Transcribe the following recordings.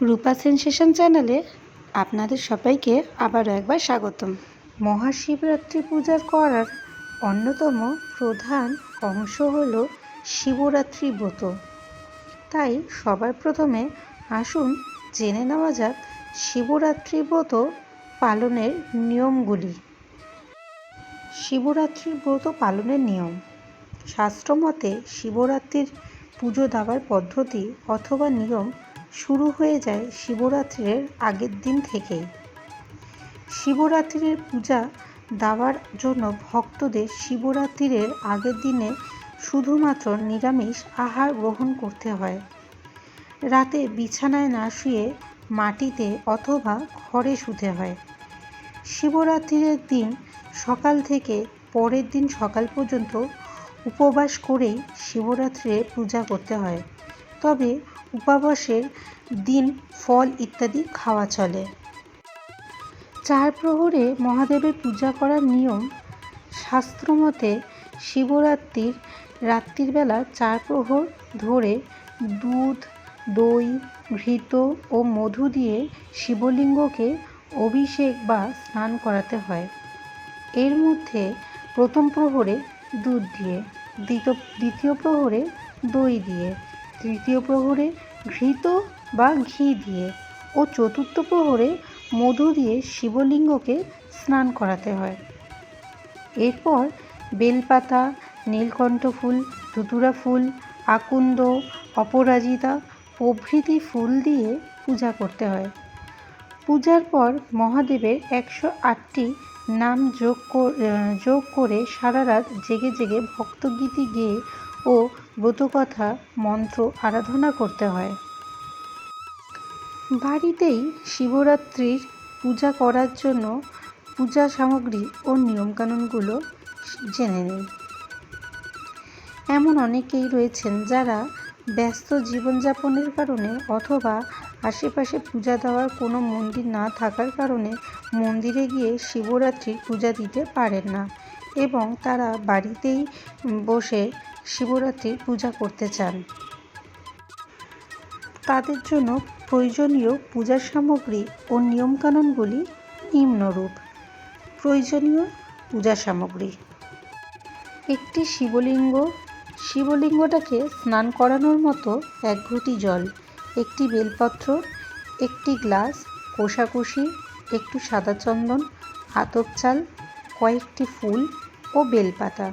রূপা sensation চ্যানেলে আপনাদের সবাইকে আবারও একবার স্বাগতম। মহাশিবরাত্রি পূজা করার অন্যতম প্রধান অংশ হল শিবরাত্রি ব্রত। তাই সবার প্রথমে আসুন জেনে নেওয়া যাক শিবরাত্রি ব্রত পালনের নিয়মগুলি। শিবরাত্রির ব্রত পালনের নিয়ম। শাস্ত্রমতে শিবরাত্রির পুজো দেওয়ার পদ্ধতি অথবা নিয়ম শুরু হয়ে যায় শিবরাত্রির আগের দিন থেকেই। শিবরাত্রির পূজা দেওয়ার জন্য ভক্তদের শিবরাত্রির আগের দিনে শুধুমাত্র নিরামিষ আহার গ্রহণ করতে হয়। রাতে বিছানায় না শুয়ে মাটিতে অথবা ঘরে শুতে হয়। শিবরাত্রির দিন সকাল থেকে পরের দিন সকাল পর্যন্ত উপবাস করেই শিবরাত্রির পূজা করতে হয়। তবে উপবাসের দিন ফল ইত্যাদি খাওয়া চলে। চার প্রহরে মহাদেবের পূজা করার নিয়ম শাস্ত্রমতে শিবরাত্রির রাত্রির বেলা চার প্রহর ধরে দুধ, দই, ঘৃত ও মধু দিয়ে শিবলিঙ্গকে অভিষেক বা স্নান করাতে হয়। এর মধ্যে প্রথম প্রহরে দুধ দিয়ে, দ্বিতীয় প্রহরে দই দিয়ে তৃতীয় প্রহরে ঘৃত বা ঘি দিয়ে ও চতুর্থ প্রহরে মধু দিয়ে শিবলিঙ্গকে স্নান করাতে হয়। এরপর বেলপাতা, নীলকণ্ঠ ফুল, ধুতুরা ফুল আকুন্দ অপরাজিতা প্রভৃতি ফুল দিয়ে পূজা করতে হয়। পূজার পর মহাদেবের একশো আটটি নাম যোগ যোগ করে সারা রাত জেগে জেগে ভক্তগীতি গেয়ে ও ব্রতকথা মন্ত্র আরাধনা করতে হয়। বাড়িতেই শিবরাত্রির পূজা করার জন্য পূজা সামগ্রী ও নিয়মকানুনগুলো জেনে নিই এমন অনেকেই রয়েছেন যারা ব্যস্ত জীবনযাপনের কারণে অথবা আশেপাশে পূজা দেওয়ার কোনো মন্দির না থাকার কারণে মন্দিরে গিয়ে শিবরাত্রির পূজা দিতে পারেন না এবং তারা বাড়িতেই বসে শিবরাত্রির পূজা করতে চান। তাদের জন্য প্রয়োজনীয় পূজার সামগ্রী ও নিয়মকানুনগুলি নিম্নরূপ। প্রয়োজনীয় পূজা সামগ্রী। একটি শিবলিঙ্গ। শিবলিঙ্গটাকে স্নান করানোর মতো এক ঘটি জল, একটি বেলপত্র, একটি গ্লাস, কোষাকুষি, একটু সাদা চন্দন, আতপ চাল, কয়েকটি ফুল ও বেলপাতা।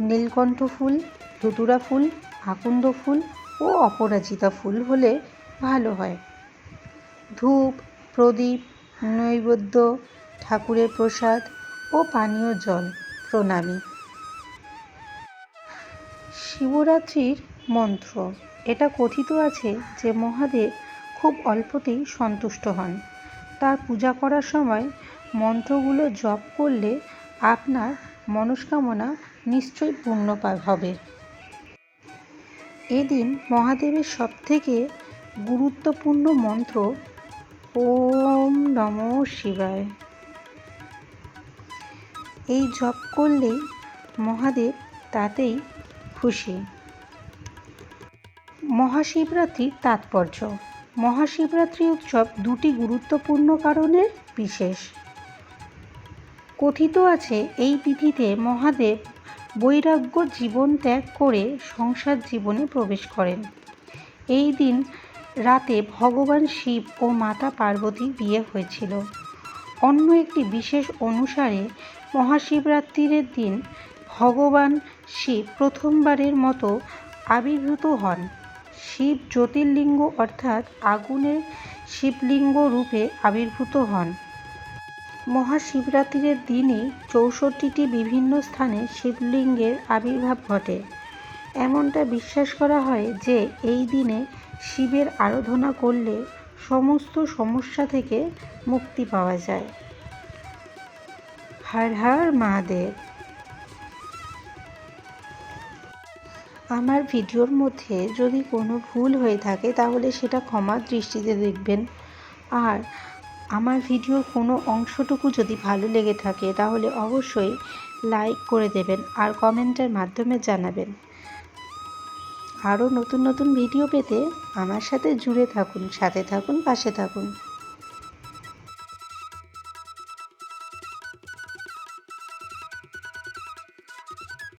নীলকণ্ঠ ফুল, ধুতুরা ফুল, আকন্দ ফুল ও অপরাজিতা ফুল হলে ভালো হয়। ধূপ, প্রদীপ, নৈবেদ্য, ঠাকুরের প্রসাদ ও পানীয় জল, প্রণামী। শিবরাত্রির মন্ত্র। এটা কথিত আছে যে মহাদেব খুব অল্পতেই সন্তুষ্ট হন। তার পূজা করার সময় মন্ত্রগুলো জপ করলে আপনার মনস্কামনা নিশ্চয়ই পূর্ণ হবে। এদিন মহাদেবের সবথেকে গুরুত্বপূর্ণ মন্ত্র ওম নম শিবায়। এই জপ করলেই মহাদেব তাতেই খুশি। মহাশিবরাত্রির তাৎপর্য। মহাশিবরাত্রি উৎসব দুটি গুরুত্বপূর্ণ কারণে বিশেষ। কথিত আছে এই তিথিতে মহাদেব বৈরাগ্য জীবন ত্যাগ করে সংসার জীবনে প্রবেশ করেন। এই দিন রাতে ভগবান শিব ও মাতা পার্বতীর বিয়ে হয়েছিল। অন্য একটি বিশেষ অনুসারে মহাশিবরাত্রির দিন ভগবান শিব প্রথমবারের মতো আবির্ভূত হন। শিব জ্যোতির্লিঙ্গ অর্থাৎ আগুনের শিবলিঙ্গ রূপে আবির্ভূত হন। মহাশিবরাত্রির দিনে চৌষট্টিটি বিভিন্ন স্থানে শিবলিঙ্গের আবির্ভাব ঘটে। এমনটা বিশ্বাস করা হয় যে, এই দিনে শিবের আরাধনা করলে সমস্ত সমস্যা থেকে মুক্তি পাওয়া যায়। হর হর মহাদেব। আমার ভিডিওর মধ্যে যদি কোনো ভুল হয়ে থাকে, তাহলে সেটা ক্ষমার দৃষ্টিতে দেখবেন। আর আমার ভিডিওর কোনো অংশটুকু যদি ভালো লেগে থাকে, তাহলে অবশ্যই লাইক করে দেবেন আর কমেন্টের মাধ্যমে জানাবেন। আরও নতুন নতুন ভিডিও পেতে আমার সাথে জুড়ে থাকুন, সাথে থাকুন, পাশে থাকুন।